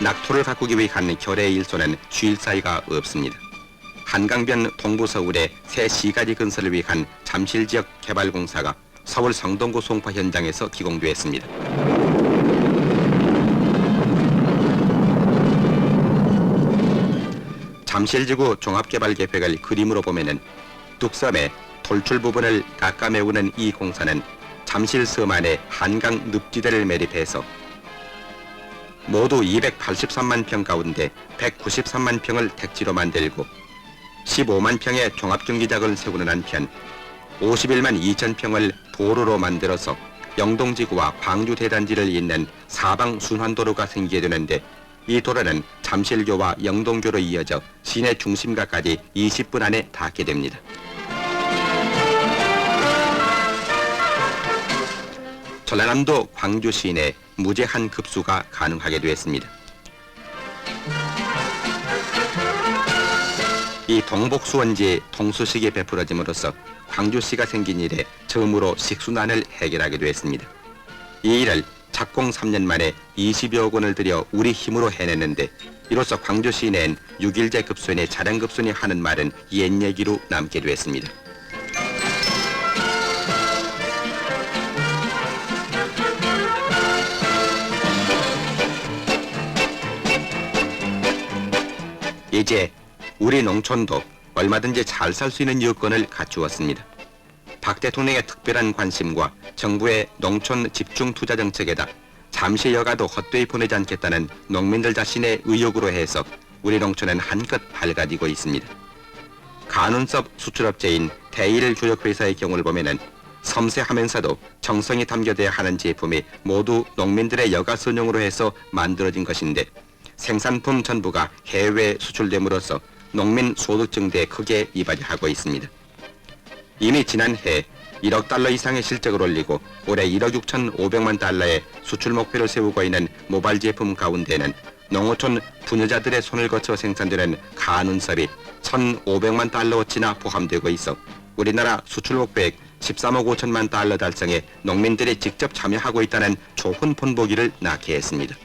낙토를 가꾸기 위한 결의 일소는 쉴 사이가 없습니다. 한강변 동부 서울의 새 시가지 건설을 위한 잠실 지역 개발 공사가 서울 성동구 송파 현장에서 기공되었습니다. 잠실지구 종합개발계획을 그림으로 보면은 뚝섬의 돌출 부분을 깎아메우는 이 공사는 잠실 서만의 한강 늪지대를 매립해서 모두 283만 평 가운데 193만 평을 택지로 만들고 15만 평의 종합경기장을 세우는 한편 51만 2천 평을 도로로 만들어서 영동지구와 광주 대단지를 잇는 사방 순환도로가 생기게 되는데 이 도로는 잠실교와 영동교로 이어져 시내 중심가까지 20분 안에 닿게 됩니다. 전라남도 광주 시내 무제한 급수가 가능하게 되었습니다. 이 동복수원지 통수식이 베풀어짐으로써 광주시가 생긴 이래 처음으로 식수난을 해결하게 되었습니다. 이 일을 착공 3년 만에 20여 억 원을 들여 우리 힘으로 해냈는데 이로써 광주 시 내엔 6일제 급순이 자량급순이 하는 말은 옛 얘기로 남게 되었습니다. 이제 우리 농촌도 얼마든지 잘 살 수 있는 여건을 갖추었습니다. 박 대통령의 특별한 관심과 정부의 농촌 집중 투자 정책에다 잠시 여가도 헛되이 보내지 않겠다는 농민들 자신의 의욕으로 해서 우리 농촌은 한껏 밝아지고 있습니다. 간운섭 수출업체인 대일 조력회사의 경우를 보면은 섬세하면서도 정성이 담겨져야 하는 제품이 모두 농민들의 여가 선용으로 해서 만들어진 것인데 생산품 전부가 해외 수출됨으로써 농민 소득 증대에 크게 이바지하고 있습니다. 이미 지난해 1억 달러 이상의 실적을 올리고 올해 1억 6천5백만 달러의 수출 목표를 세우고 있는 모바일 제품 가운데는 농어촌 분여자들의 손을 거쳐 생산되는 가눈섭이 1,500만 달러어치나 포함되고 있어 우리나라 수출 목표액 13억 5천만 달러 달성에 농민들이 직접 참여하고 있다는 좋은 본보기를 낳게 했습니다.